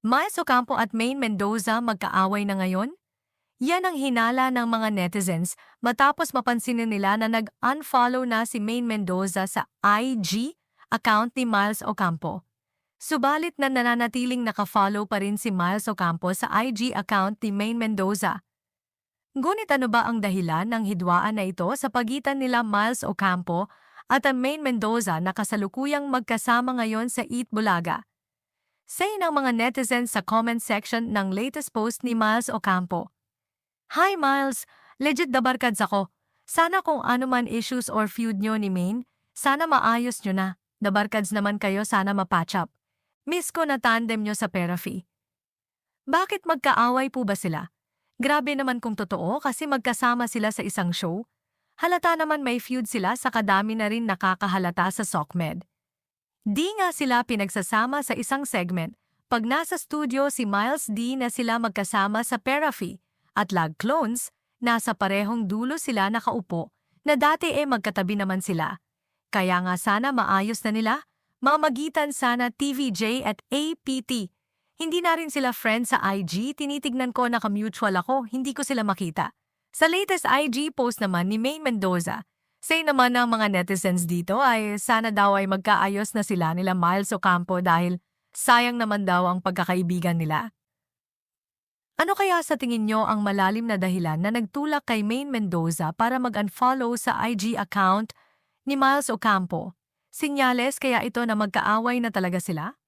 Miles Ocampo at Maine Mendoza magkaaway na ngayon? Yan ang hinala ng mga netizens matapos mapansin nila na nag-unfollow na si Maine Mendoza sa IG account ni Miles Ocampo. Subalit na nananatiling nakafollow pa rin si Miles Ocampo sa IG account ni Maine Mendoza. Ngunit ano ba ang dahilan ng hidwaan na ito sa pagitan nila Miles Ocampo at ang Maine Mendoza na kasalukuyang magkasama ngayon sa Eat Bulaga? Say ng mga netizens sa comment section ng latest post ni Miles Ocampo. Hi Miles, legit dabarkads ako. Sana kung ano man issues or feud nyo ni Maine, sana maayos nyo na. Dabarkads naman kayo sana mapatch up. Miss ko na tandem nyo sa Perafi. Bakit magkaaway po ba sila? Grabe naman kung totoo kasi magkasama sila sa isang show. Halata naman may feud sila sa kadami na rin nakakahalata sa SOCMED. Di nga sila pinagsasama sa isang segment pag nasa studio si Miles D na sila magkasama sa Perafi at Lag Clones, nasa parehong dulo sila nakaupo na dati eh magkatabi naman sila. Kaya nga sana maayos na nila, mamagitan sana TVJ at APT. Hindi na rin sila friends sa IG, tinitignan ko naka-mutual ako, hindi ko sila makita. Sa latest IG post naman ni May Mendoza, say naman ng mga netizens dito ay sana daw ay magkaayos na sila nila Miles Ocampo dahil sayang naman daw ang pagkakaibigan nila. Ano kaya sa tingin nyo ang malalim na dahilan na nagtulak kay Maine Mendoza para mag-unfollow sa IG account ni Miles Ocampo? Sinyales kaya ito na magkaaway na talaga sila?